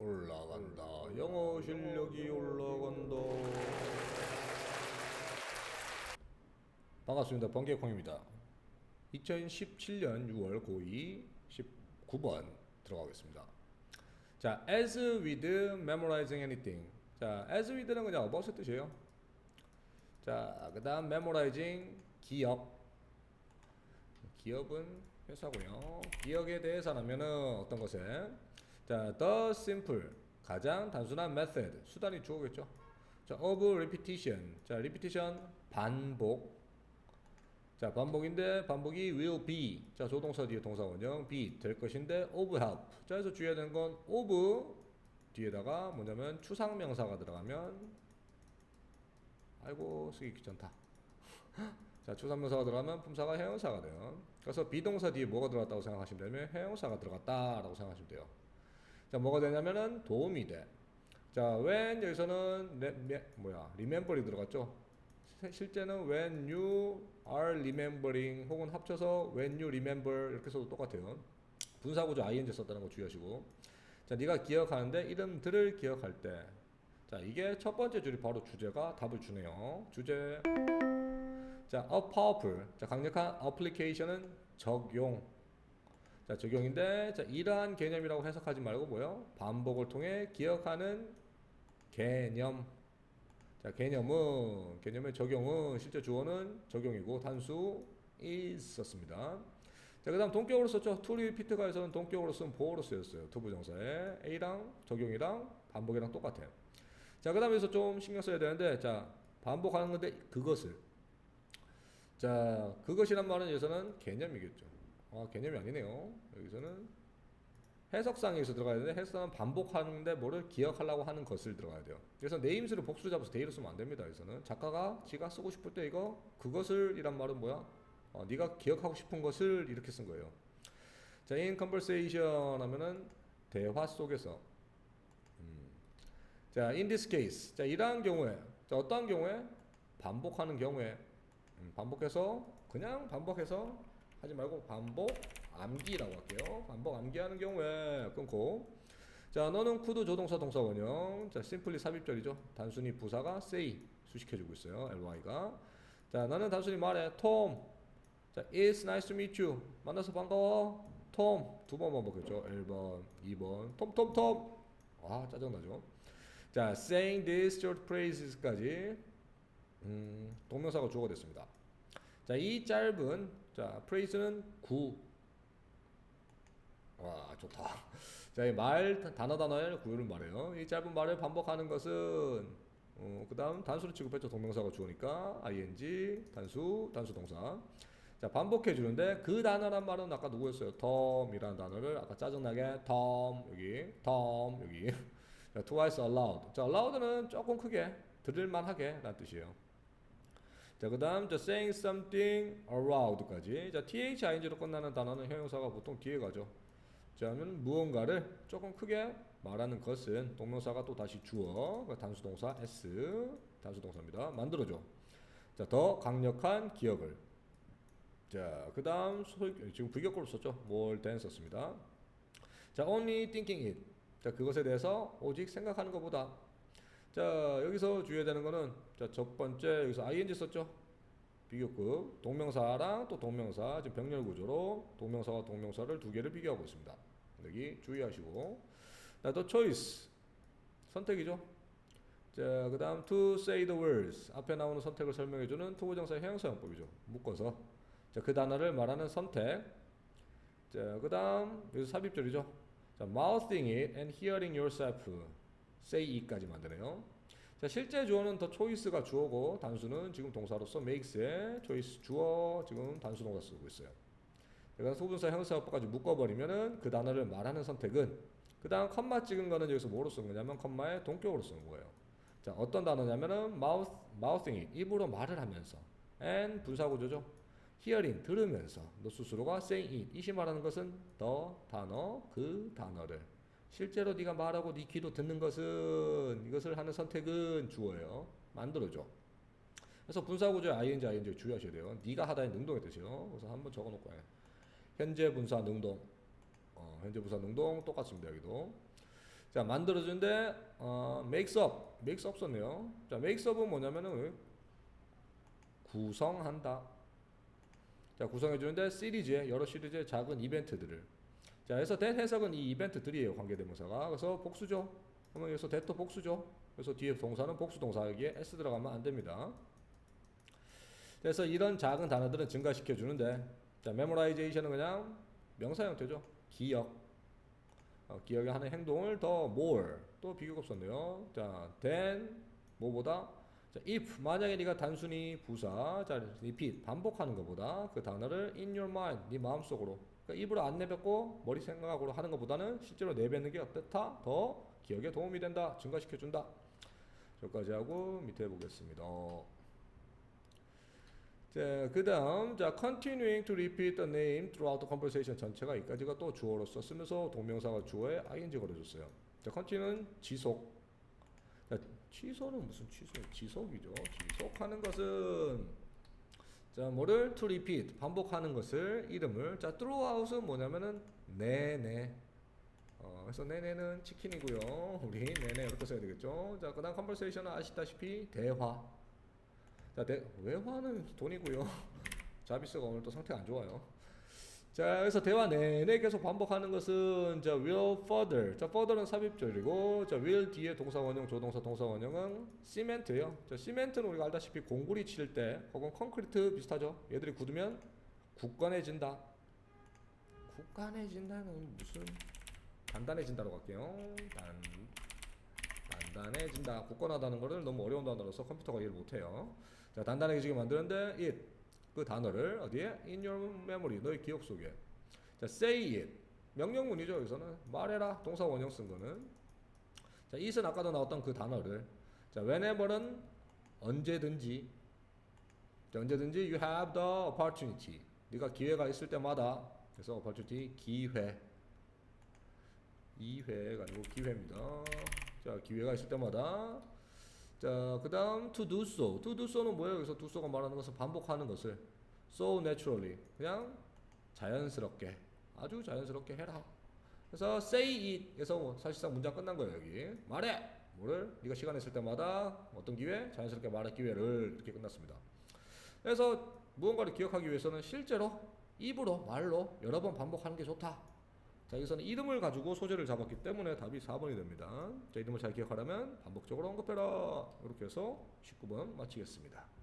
올라간다. 영어 실력이 올라간다. 반갑습니다. 번개콩입니다. 2017년 6월 고2 19번 들어가겠습니다. 자, as with memorizing anything. 자, as with는 그냥 about의 뜻이에요. 자, 그 다음 memorizing 기억. 기업은 회사고요. 기억에 대해서 하면은 어떤 것에 자, the simple 가장 단순한 method 수단이 주어겠죠. 자, of repetition. 자, repetition 반복. 자, 반복인데 반복이 will be. 자, 조동사 뒤에 동사 원형 be 될 것인데 of help. 자, 그래서 주의해야 되는 건 of 뒤에다가 뭐냐면 추상 명사가 들어가면 아이고 쓰기 귀찮다. 자, 추상명사가 들어가면 품사가 해용사가 돼요. 그래서 비동사 뒤에 뭐가 들어갔다고 생각하시면 되면 해용사가 들어갔다라고 생각하시면 돼요. 자, 뭐가 되냐면은 도움이 돼. 자, when 여기서는 레, 메, 뭐야, remember이 들어갔죠. 시- 실제는 when you are remembering 혹은 합쳐서 when you remember 이렇게 써도 똑같아요. 분사 구조 ing 썼다는 거 주의하시고. 자, 네가 기억하는데 이름들을 기억할 때. 자, 이게 첫 번째 줄이 바로 주제가 답을 주네요. 주제. 자, a powerful. 자, 강력한 application은 적용. 자, 적용인데, 자, 이러한 개념이라고 해석하지 말고 뭐요? 반복을 통해 기억하는 개념. 자, 개념은, 개념의 적용은, 실제 주어는 적용이고, 단수 있었습니다. 자, 그 다음 동격으로 썼죠. to repeat 가 에서는 동격으로 쓴 보어로 쓰였어요. 투부정사에. A랑 적용이랑 반복이랑 똑같아요. 자, 그 다음에 여기서 좀 신경 써야 되는데, 자, 반복하는 건데, 그것을. 자, 그것이란 말은 여기서는 개념이겠죠. 아, 개념이 아니네요. 여기서는 해석상에서 들어가야 되는데 해석상은 반복하는데 뭐를 기억하려고 하는 것을 들어가야 돼요. 그래서 네임스를 복수로 잡아서 데이로 쓰면 안 됩니다. 여기서는 작가가 지가 쓰고 싶을 때 이거 그것을 이란 말은 뭐야? 어, 네가 기억하고 싶은 것을 이렇게 쓴 거예요. 자, in conversation 하면은 대화 속에서 음. 자, in this case. 자, 이러한 경우에 자, 어떠한 경우에 반복하는 경우에 음, 반복해서 그냥 반복해서 하지 말고 반복 암기라고 할게요. 반복 암기하는 경우에 끊고 자 너는 쿠드 조동사 동사 원형 자 심플리 삽입절이죠. 단순히 부사가 say 수식해주고 있어요. ly가 자 나는 단순히 말해 톰. 자 it's nice to meet you. 만나서 반가워. 톰두번 반복했죠. 1번, 2번 톰톰톰. 아 짜증나죠. 자 saying these short phrases까지 음, 동명사가 주어가 됐습니다. 자, 이 짧은 자, 프레이즈는 구. 와, 좋다. 자, 이 말 단어 단어의 구유를 말해요. 이 짧은 말을 반복하는 것은 어, 그 다음 단수로 취급했죠. 동명사가 주어니까 ing 단수 단수 동사. 자, 반복해 주는데 그 단어란 말은 아까 누구였어요? 덤이라는 단어를 아까 짜증나게 덤 여기 덤 여기 자, twice allowed. 자, allowed는 조금 크게 들을만 하게 라는 뜻이에요. 자, 그 다음, 자, saying something around까지. 자, thing로 끝나는 단어는 형용사가 보통 뒤에 가죠. 자, 하면 무언가를 조금 크게 말하는 것은 동명사가 또 다시 주어, 그 단수 동사 s, 단수 동사입니다. 만들어줘. 자, 더 강력한 기억을. 자, 그 다음, 지금 부격구로 썼죠. more than 썼습니다. 자, only thinking it. 자, 그것에 대해서 오직 생각하는 것보다. 자, 여기서 주의해야 되는 거는, 자, 첫 번째, 여기서 ing 썼죠? 비교급. 동명사랑 또 동명사, 지금 병렬 구조로 동명사와 동명사를 두 개를 비교하고 있습니다. 여기 주의하시고. 자, 또 choice. 선택이죠? 자, 그 다음 to say the words. 앞에 나오는 선택을 설명해주는 투부정사의 형용사용법이죠. 묶어서. 자, 그 단어를 말하는 선택. 자, 그 다음, 여기서 삽입절이죠. 자, mouthing it and hearing yourself say it까지 만드네요. 자, 실제 주어는 더 choice가 주어고 단수는 지금 동사로서 makes의 choice 주어 지금 단수 동사 쓰고 있어요. 그래서 소분사 형사법까지 묶어버리면은 그 단어를 말하는 선택은 그 다음 컴마 찍은 거는 여기서 뭐로 쓰는 거냐면 컴마의 동격으로 쓰는 거예요. 자, 어떤 단어냐면은 mouth, mouthing 입으로 말을 하면서 and 분사구조죠. hearing 들으면서 너 스스로가 saying it 이시 말하는 것은 더 단어 그 단어를 실제로 네가 말하고 네 귀로 듣는 것은 이것을 하는 선택은 주어예요. 만들어줘. 그래서 분사구조의 ing ing 주의하셔야 돼요. 네가 하다의 능동의 뜻이요. 그래서 한번 적어놓고 해. 현재 분사 능동. 어, 현재 분사 능동 똑같습니다 여기도. 자 만들어주는데 어, makes up, makes up 썼네요. 자 makes up은 뭐냐면은 구성한다. 자 구성해주는데 시리즈의 여러 시리즈의 작은 이벤트들을. 자 그래서 that 해석은 이 이벤트들이에요 관계대명사가. 그래서 복수죠. 그러면 여기서 that도 복수죠. 그래서 뒤에 동사는 복수 동사 여기에 s 들어가면 안 됩니다. 그래서 이런 작은 단어들은 증가시켜 주는데 자 memorization은 그냥 명사 형태죠. 기억. 어, 기억에 하는 행동을 더 more 또 비교급 썼네요. 자, then 뭐보다 자, if 만약에 네가 단순히 부사 자, repeat 반복하는 것보다 그 단어를 in your mind 네 마음속으로 그러니까 입으로 안 내뱉고 머리 생각으로 하는 것보다는 실제로 내뱉는 게 어떻다? 더 기억에 도움이 된다. 증가시켜 준다. 여기까지 하고 밑에 보겠습니다. 자, 그 다음 자 continuing to repeat the name throughout the conversation 전체가 여기까지가 또 주어로서 쓰면서 동명사가 주어에 ing 걸어줬어요. 자, continue는 지속. 자, 취소는 무슨 취소? 지속이죠. 지속하는 것은 자, 뭐를 to repeat 반복하는 것을 이름을 자, throughout은 뭐냐면은 내내. 어, 그래서 내내는 치킨이고요. 우리 내내 이렇게 써야 되겠죠. 자, 그다음 conversation은 아시다시피 대화. 자, 대, 외화는 돈이고요. 자비스가 오늘 또 상태가 안 좋아요. 자, 그래서 대화 내내 계속 반복하는 것은 자, will further. 자, further는 삽입절이고, 자, will 뒤에 동사 원형, 조동사 동사 원형은 시멘트예요. 자, 시멘트는 우리가 알다시피 공구리 칠 때, 혹은 콘크리트 비슷하죠. 얘들이 굳으면 굳건해진다. 굳건해진다는 무슨 단단해진다로 갈게요. 단 단단해진다. 굳건하다는 거를 너무 어려운 단어로서 컴퓨터가 이해를 못 해요. 자, 단단해지게 만드는데 it 그 단어를 어디에 in your memory 너의 기억 속에. 자, say it 명령문이죠. 여기서는 말해라 동사 원형 쓴 거는. 자, it은 아까도 나왔던 그 단어를. 자, whenever는 언제든지. 자, 언제든지 you have the opportunity. 네가 기회가 있을 때마다. 그래서 opportunity 기회. 이회가 아니고 기회입니다. 자, 기회가 있을 때마다 자, 그 다음 to do so. to do so는 뭐예요? 그래서 do so가 말하는 것은 반복하는 것을 so naturally 그냥 자연스럽게 아주 자연스럽게 해라. 그래서 say it에서 뭐 사실상 문장 끝난 거예요, 여기. 말해. 뭐를 네가 시간 있을 때마다 어떤 기회? 자연스럽게 말할 기회를 이렇게 끝났습니다. 그래서 무언가를 기억하기 위해서는 실제로 입으로 말로 여러 번 반복하는 게 좋다. 자, 여기서는 이름을 가지고 소재를 잡았기 때문에 답이 4번이 됩니다. 자, 이름을 잘 기억하려면 반복적으로 언급해라. 이렇게 해서 19번 마치겠습니다.